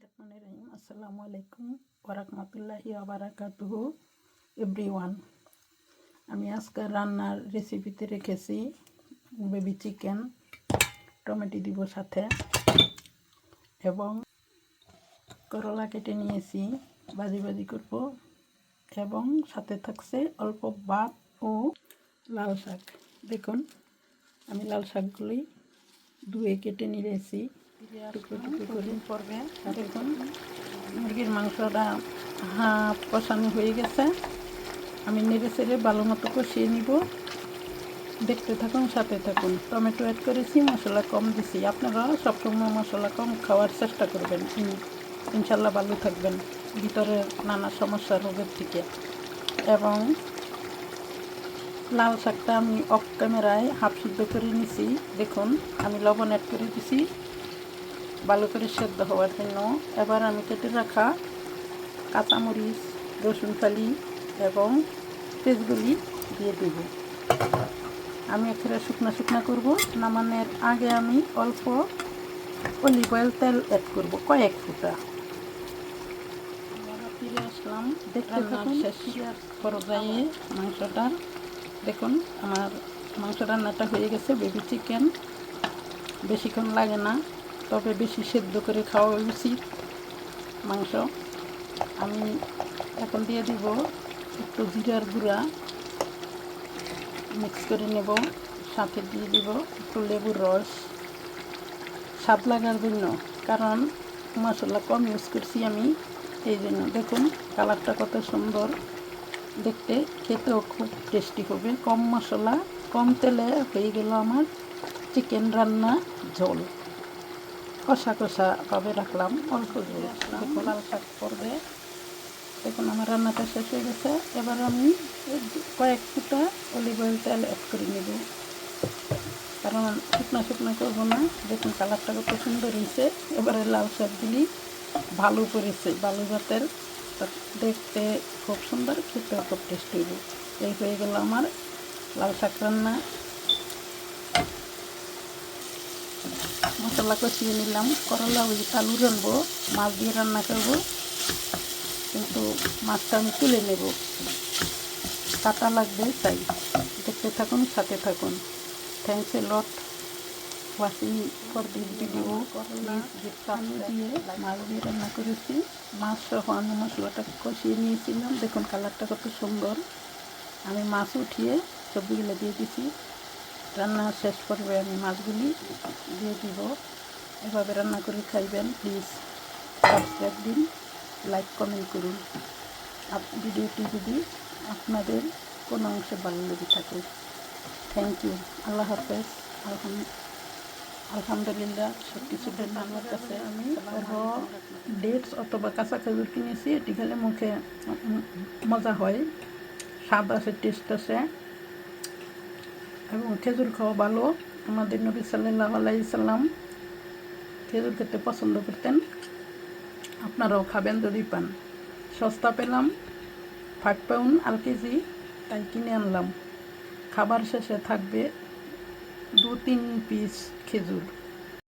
রহিম আসসালামু আলাইকুম ওরহমতুল্লাহি আবরাকাতুহু এভরিওয়ান আমি আজকে রান্নার রেসিপিতে রেখেছি বেবি চিকেন টমেটো দিব সাথে, এবং করলা কেটে নিয়েছি বাজি বাজি করব, এবং সাথে থাকছে অল্প ভাত ও লাল শাক। দেখুন, আমি লাল শাকগুলি ধুয়ে কেটে নিয়েছি। মুরগির মাংসটা হাফ কষানো হয়ে গেছে। আমি নেড়ে চেড়ে ভালো মতো কষিয়ে নিব। দেখতে থাকুন, সাথে থাকুন। টমেটো অ্যাড করেছি, মশলা কম দিছি। আপনারা সবসময় মশলা কম খাওয়ার চেষ্টা করবেন। ইনশাল্লাহ ভালো থাকবেন ভিতরে নানা সমস্যা রোগের থেকে। এবং লাল শাকটা আমি অফ ক্যামেরায় হাফ সিদ্ধ করে নিছি। দেখুন, আমি লবণ অ্যাড করে দিছি। ভালো করে সেদ্ধ হওয়ার জন্য। এবার আমি কেটে রাখা কাঁচামরিচ রসুন ফালি এবং পেঁচগুলি দিয়ে দেব। আমি এখানে শুকনো শুকনো করব। নামানোর আগে আমি অল্প অলিভ অয়েল তেল অ্যাড করব কয়েক ফুটা। ফিরে আসলাম। দেখতে থাকুন। শেষ পর্যায়ে মাংসটা দেখুন আমার মাংস রান্নাটা হয়ে গেছে। বেবি চিকেন বেশিক্ষণ লাগে না। তবে বেশি সেদ্ধ করে খাওয়া উচিত মাংস। আমি এখন দিয়ে দিব একটু জিরার গুঁড়া। মিক্স করে নেব, সাথে দিয়ে দিব একটু লেবুর রস। স্বাদ লাগার জন্য, কারণ মশলা কম ইউজ করছি আমি, এই জন্য। দেখুন, কালারটা কত সুন্দর। দেখতে, খেতেও খুব টেস্টি হবে। কম মশলা, কম তেলে হয়ে গেল আমার চিকেন রান্না ঝোল। কষা কষাভাবে রাখলাম, অল্প দেখুন লাল শাক করবে দেখুন, আমার রান্নাটা শেষ হয়ে গেছে। এবার আমি কয়েক ফুটা অলিভ অয়েল তেল অ্যাড করে নেব। কারণ শুকনো শুকনো করব না। দেখুন কালারটা কত সুন্দর হয়েছে। এবারে লাল শাকগুলি ভালো করেছে, ভালো জাতের দেখতে খুব সুন্দর, খেতেও খুব টেস্টি এই হয়ে গেল আমার লাল শাক রান্না। মশলা কষিয়ে নিলাম। করলা ওই আলু রানবো মাছ দিয়ে রান্না করব। কিন্তু মাছটা আমি তুলে নেব। কাটা লাগবে তাই। দেখতে থাকুন সাথে থাকুন। Thanks a lot watching for this video দিয়ে মাছ দিয়ে রান্না করেছি। মাছ সহ আমি মশলাটা কষিয়ে নিয়েছিলাম। দেখুন কালারটা কত সুন্দর। আমি মাছ উঠিয়ে সবজিগুলো দিয়ে দিছি। রান্না শেষ করবে আমি মাছগুলি দিয়ে দিব। এভাবে রান্না করে খাইবেন প্লিজ সাবস্ক্রাইব দিন লাইক কমেন্ট করুন। ভিডিওটি যদি আপনাদের কোনো অংশে ভালো লেগে থাকে থ্যাংক ইউ আল্লাহ হাফেজ। আলহামদুলিল্লাহ সব কিছু আমার কাছে। আমি ডেটস অথবা কাঁচা খেজুর কিনেছি, এটি খেলে মুখে মজা হয়। স্বাদ আছে টেস্ট আছে। এবং খেজুর খাওয়া ভালো। আমাদের নবী সাল্লাহ আলাইসাল্লাম খেজুর খেতে পছন্দ করতেন। আপনারাও খাবেন যদি পান। সস্তা পেলাম ফাইভ পাউন্ড আল কেজি, তাই কিনে আনলাম। খাবার শেষে থাকবে দু তিন পিস খেজুর।